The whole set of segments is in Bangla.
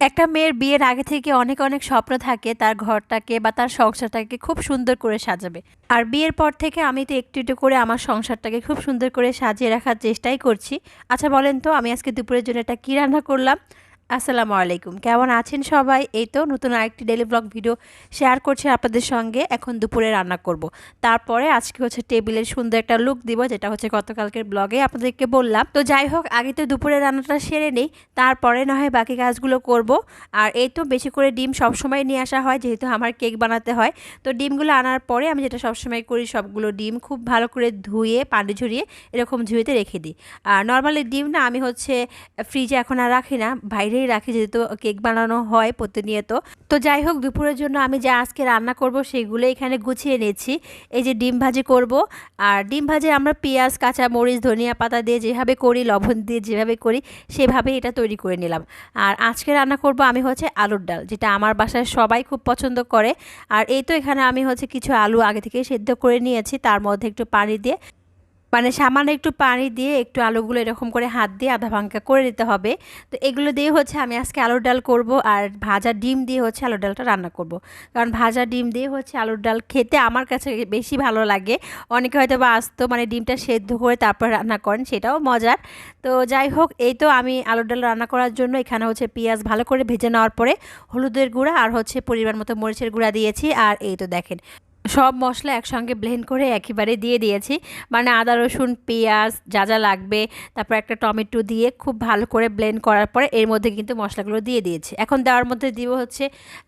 একটা মেয়ের বিয়ের আগে থেকে অনেক অনেক স্বপ্ন থাকে তার ঘরটাকে বা তার সংসারটাকে খুব সুন্দর করে সাজাবে। আর বিয়ের পর থেকে আমি তো একটু একটু করে আমার সংসারটাকে খুব সুন্দর করে সাজিয়ে রাখার চেষ্টাই করছি। আচ্ছা বলেন তো আমি আজকে দুপুরের জন্য একটা কী রান্না করলাম? আসসালামু আলাইকুম। কেমন আছেন সবাই? এই তো নতুন আরেকটি ডেলি ব্লগ ভিডিও শেয়ার করছি আপনাদের সঙ্গে। এখন দুপুরে রান্না করব। তারপরে আজকে হচ্ছে টেবিলের সুন্দর একটা লুক দিব, যেটা হচ্ছে গতকালকের ব্লগে আপনাদেরকে বললাম। তো যাই হোক, আগে তো দুপুরে রান্নাটা সেরে নেই, তারপরে না হয় বাকি কাজগুলো করব। আর এই তো বেশি করে ডিম সবসময় নিয়ে আসা হয়, যেহেতু আমার কেক বানাতে হয়। তো ডিমগুলো আনার পরে আমি যেটা সবসময় করি, সবগুলো ডিম খুব ভালো করে ধুয়ে, পানি ঝরিয়ে এরকম ঝুঁয়েতে রেখে দিই। আর নর্মালি ডিম না, আমি হচ্ছে ফ্রিজে এখন আর রাখি না, বাইরে বাইরেই রাখি যেহেতু কেক বানানো হয় প্রতিনিয়ত। তো যাই হোক, দুপুরের জন্য আমি যা আজকে রান্না করব সেগুলো এখানে গুছিয়ে নিয়েছি। এই যে ডিম ভাজি করব, আর ডিম ভাজি আমরা পেঁয়াজ, কাঁচা মরিচ, ধনিয়া পাতা দিয়ে যেভাবে করি, লবণ দিয়ে যেভাবে করি সেভাবে এটা তৈরি করে নিলাম। আর আজকে রান্না করব আমি হচ্ছে আলুর ডাল, যেটা আমার বাসায় সবাই খুব পছন্দ করে। আর এই তো এখানে আমি হচ্ছে কিছু আলু আগে থেকে সেদ্ধ করে নিয়েছি, তার মধ্যে একটু পানি দিয়ে। মানে সামান্য একটু পানি দিয়ে একটু আলুগুলো এরকম করে হাত দিয়ে আধা ভাঙ্কা করে নিতে হবে। তো এগুলো দিয়ে হচ্ছে আমি আজকে আলুর ডাল করব আর ভাজা ডিম দিয়ে হচ্ছে আলুর ডালটা রান্না করব। কারণ ভাজা ডিম দিয়ে হচ্ছে আলুর ডাল খেতে আমার কাছে বেশি ভালো লাগে। অনেকে হয়তো বা আসতো মানে ডিমটা সেদ্ধ করে তারপর রান্না করেন, সেটাও মজার। তো যাই হোক, এই তো আমি আলুর ডাল রান্না করার জন্য এখানে হচ্ছে পেঁয়াজ ভালো করে ভেজে নেওয়ার পরে হলুদের গুঁড়া আর হচ্ছে পরিমাণ মতো মরিচের গুঁড়া দিয়েছি। আর এই তো দেখেন সব মশলা একসঙ্গে ব্লেন্ড করে একেবারে দিয়ে দিয়েছি। মানে আদা, রসুন, পেঁয়াজ যা যা লাগবে, তারপর একটা টমেটো দিয়ে খুব ভালো করে ব্লেন্ড করার পরে এর মধ্যে কিন্তু মশলাগুলো দিয়ে দিয়েছি। এখন দেওয়ার মধ্যে দিব হচ্ছে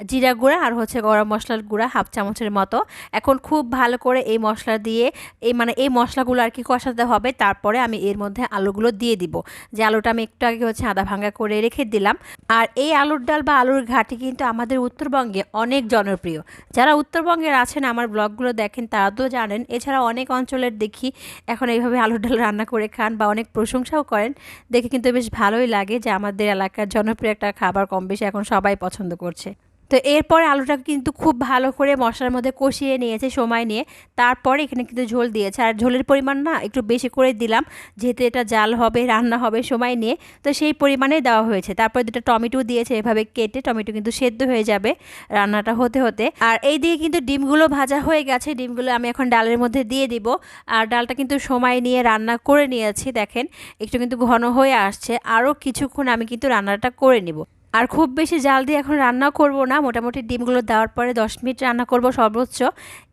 জিরা গুঁড়া আর হচ্ছে গরম মশলার গুঁড়া হাফ চামচের মতো। এখন খুব ভালো করে এই মশলা দিয়ে এই মানে এই মশলাগুলো আর কি কষাতে হবে, তারপরে আমি এর মধ্যে আলুগুলো দিয়ে দিব। যে আলুটা আমি একটু আগে হচ্ছে আদা ভাঙ্গা করে রেখে দিলাম। আর এই আলুর ডাল বা আলুর ঘাটি কিন্তু আমাদের উত্তরবঙ্গে অনেক জনপ্রিয়। যারা উত্তরবঙ্গের আছেন, আমার ব্লগগুলো দেখেন তারা তো জানেন। এছাড়া অনেক অঞ্চলের দেখি এখন এইভাবে আলু ডাল রান্না করে খান বা অনেক প্রশংসাও করেন। দেখে কিন্তু বেশ ভালোই লাগে যে আমাদের এলাকার জনপ্রিয় একটা খাবার কম বেশি এখন সবাই পছন্দ করছে। তো এরপরে আলুটাকে কিন্তু খুব ভালো করে মশলার মধ্যে কষিয়ে নিয়েছে সময় নিয়ে। তারপরে এখানে কিন্তু ঝোল দিয়েছে। আর ঝোলের পরিমাণ না একটু বেশি করে দিলাম, যেহেতু এটা জাল হবে, রান্না হবে সময় নিয়ে। তো সেই পরিমাণে দেওয়া হয়েছে। তারপরে দুটো টমেটো দিয়েছে এভাবে কেটে টমেটো কিন্তু সেদ্ধ হয়ে যাবে রান্নাটা হতে হতে। আর এই দিয়ে কিন্তু ডিমগুলো ভাজা হয়ে গেছে। ডিমগুলো আমি এখন ডালের মধ্যে দিয়ে দিব। আর ডালটা কিন্তু সময় নিয়ে রান্না করে নিয়েছি, দেখেন। একটু কিন্তু ঘন হয়ে আসছে। আরও কিছুক্ষণ আমি কিন্তু রান্নাটা করে নিব। আর খুব বেশি জাল দিয়ে এখন রান্না করব না। মোটামুটি ডিমগুলো দেওয়ার পরে দশ মিনিট রান্না করব সর্বোচ্চ।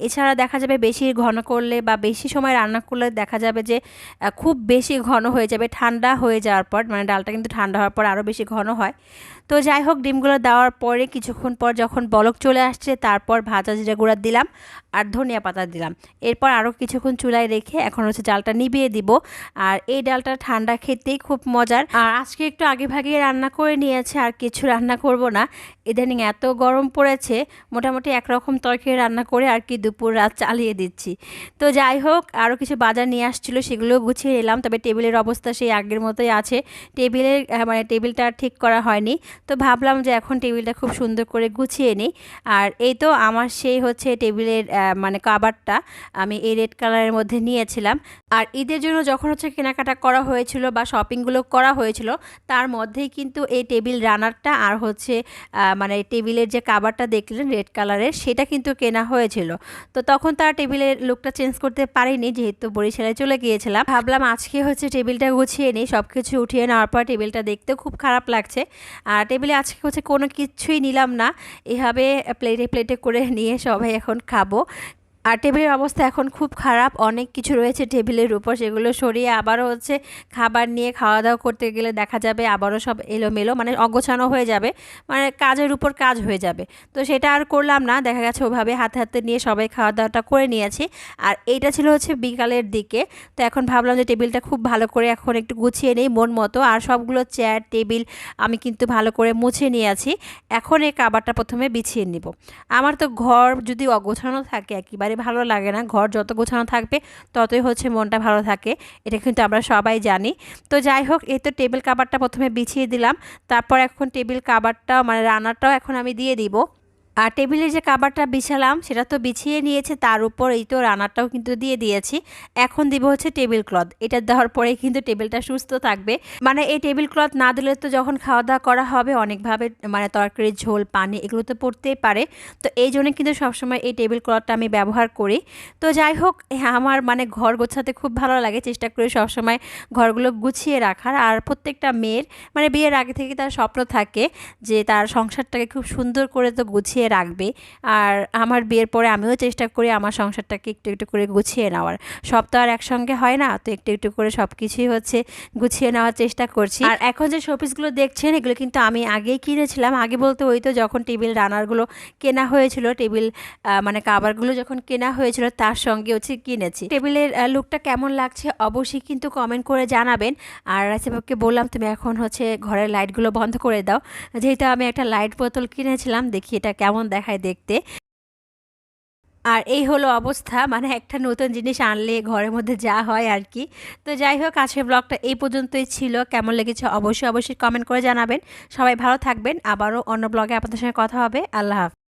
এছাড়া দেখা যাবে বেশি ঘন করলে বা বেশি সময় রান্না করলে দেখা যাবে যে খুব বেশি ঘন হয়ে যাবে, ঠান্ডা হয়ে যাওয়ার পর মানে ডালটা কিন্তু ঠান্ডা হওয়ার পর আরও বেশি ঘন হয়। তো যাই হোক, ডিমগুলো দেওয়ার পরে কিছুক্ষণ পর যখন বলক চলে আসছে, তারপর ভাজা জিরা গুঁড়া দিলাম আর ধনিয়া পাতা দিলাম। এরপর আরও কিছুক্ষণ চুলায় রেখে এখন হচ্ছে ডালটা নিবিয়ে দিব। আর এই ডালটা ঠান্ডা খেতেই খুব মজার। আর আজকে একটু আগে ভাগে রান্না করে নিয়েছে, আর কিছু রান্না করব না। ইদানিং এত গরম পড়েছে, মোটামুটি একরকম তরকারি রান্না করে আর কি দুপুর রাত চালিয়ে দিচ্ছি। তো যাই হোক আরও কিছু বাজার নিয়ে আসছিল সেগুলো গুছিয়ে এলাম তবে টেবিলের অবস্থা সেই আগের মতোই আছে। টেবিলের মানে টেবিলটা ঠিক করা হয়নি, তো ভাবলাম যে এখন টেবিলটা খুব সুন্দর করে গুছিয়ে নিই। আর এই তো আমার সেই হচ্ছে টেবিলের মানে কাবারটা আমি এই রেড কালারের মধ্যে নিয়েছিলাম। আর ঈদের জন্য যখন হচ্ছে কেনাকাটা করা হয়েছিল বা শপিংগুলো করা হয়েছিল, তার মধ্যেই কিন্তু এই টেবিল রানারটা আর হচ্ছে মানে টেবিলের যে কাবারটা দেখলেন রেড কালারের সেটা কিন্তু কেনা হয়েছিল। তো তখন তার টেবিলের লুকটা চেঞ্জ করতে পারেনি, যেহেতু বরিশালে চলে গিয়েছিলাম। ভাবলাম আজকে হচ্ছে টেবিলটা গুছিয়ে নিই সব কিছু উঠিয়ে নেওয়ার পর টেবিলটা দেখতে খুব খারাপ লাগছে। আর টেবিলে আজকে হচ্ছে কোনো কিছুই নিলাম না। এভাবে প্লেটে প্লেটে করে নিয়ে সবাই এখন খাব। আর টেবিলের অবস্থা এখন খুব খারাপ। অনেক কিছু রয়েছে টেবিলের উপর, সেগুলো সরিয়ে আবারও হচ্ছে খাবার নিয়ে খাওয়া দাওয়া করতে গেলে দেখা যাবে আবারও সব এলোমেলো মানে অগোছানো হয়ে যাবে মানে কাজের উপর কাজ হয়ে যাবে। তো সেটা আর করলাম না, দেখা গেছে ওভাবে হাতে হাতে নিয়ে সবাই খাওয়া দাওয়াটা করে নিয়েছি। আর এইটা ছিল হচ্ছে বিকালের দিকে, তো এখন ভাবলাম যে টেবিলটা খুব ভালো করে এখন একটু গুছিয়ে নেই মন মতো, আর সবগুলো চেয়ার, টেবিল আমি কিন্তু ভালো করে মুছে নিয়েছি। এখন এই কাবারটা প্রথমে বিছিয়ে নিব। আমার তো ঘর যদি অগোছানো থাকে, একেবারে ভালো লাগে না। ঘর যত গোছানো থাকবে, ততই হচ্ছে মনটা ভালো থাকে। এটা কিন্তু আমরা সবাই জানি। তো যাই হোক, এই তো টেবিল কাভারটা প্রথমে বিছিয়ে দিলাম। তারপর এখন টেবিল কাবারটাও মানে রান্নাটাও এখন আমি দিয়ে দিব। আর টেবিলে যে কাবারটা বিছালাম, সেটা তো বিছিয়ে নিয়েছে, তার উপর এই তো রান্নাটাও কিন্তু দিয়ে দিয়েছি। এখন দিব হচ্ছে টেবিল ক্লথ। এটা দেওয়ার পরে কিন্তু টেবিলটা সুস্থ থাকবে। মানে এই টেবিল ক্লথ না দিলে তো যখন খাওয়া দাওয়া করা হবে, অনেকভাবে মানে তরকারি ঝোল, পানি এগুলো তো পড়তেই পারে। তো এই জন্য কিন্তু সবসময় এই টেবিল ক্লথটা আমি ব্যবহার করি। তো যাই হোক, আমার মানে ঘর গোছাতে খুব ভালো লাগে। চেষ্টা করি সবসময় ঘরগুলো গুছিয়ে রাখার। আর প্রত্যেকটা মেয়ের মানে বিয়ের আগে থেকে তার স্বপ্ন থাকে যে তার সংসারটাকে খুব সুন্দর করে তো গুছিয়ে রাখবে। আর আমার বিয়ের পরে আমিও চেষ্টা করি আমার সংসারটাকে একটু একটু করে গুছিয়ে নেওয়ার। সব তো আর একসঙ্গে হয় না, তো একটু একটু করে সব কিছুই হচ্ছে গুছিয়ে নেওয়ার চেষ্টা করছি। আর এখন যে শোপিসগুলো দেখছেন, এগুলো কিন্তু আমি আগেই কিনেছিলাম। আগে বলতে ওই তো যখন টেবিল রানারগুলো কেনা হয়েছিল, টেবিল মানে কাবারগুলো যখন কেনা হয়েছিল, তার সঙ্গে হচ্ছে কিনেছি। টেবিলের লুকটা কেমন লাগছে অবশ্যই কিন্তু কমেন্ট করে জানাবেন। আর রাসিবাবকে বললাম, তুমি এখন হচ্ছে ঘরের লাইটগুলো বন্ধ করে দাও। যেহেতু আমি একটা লাইট বোতল কিনেছিলাম, দেখি এটা কেমন দেখায় দেখতে। আর এই হলো অবস্থা মানে একটা নতুন জিনিস আনলে ঘরের মধ্যে যা হয় আর কি। তো যাই হোক, আজকের ব্লগটা এই পর্যন্তই ছিল। কেমন লেগেছে অবশ্যই অবশ্যই কমেন্ট করে জানাবেন। সবাই ভালো থাকবেন। আবারও অন্য ব্লগে আপনাদের সঙ্গে কথা হবে। আল্লাহ হাফিজ।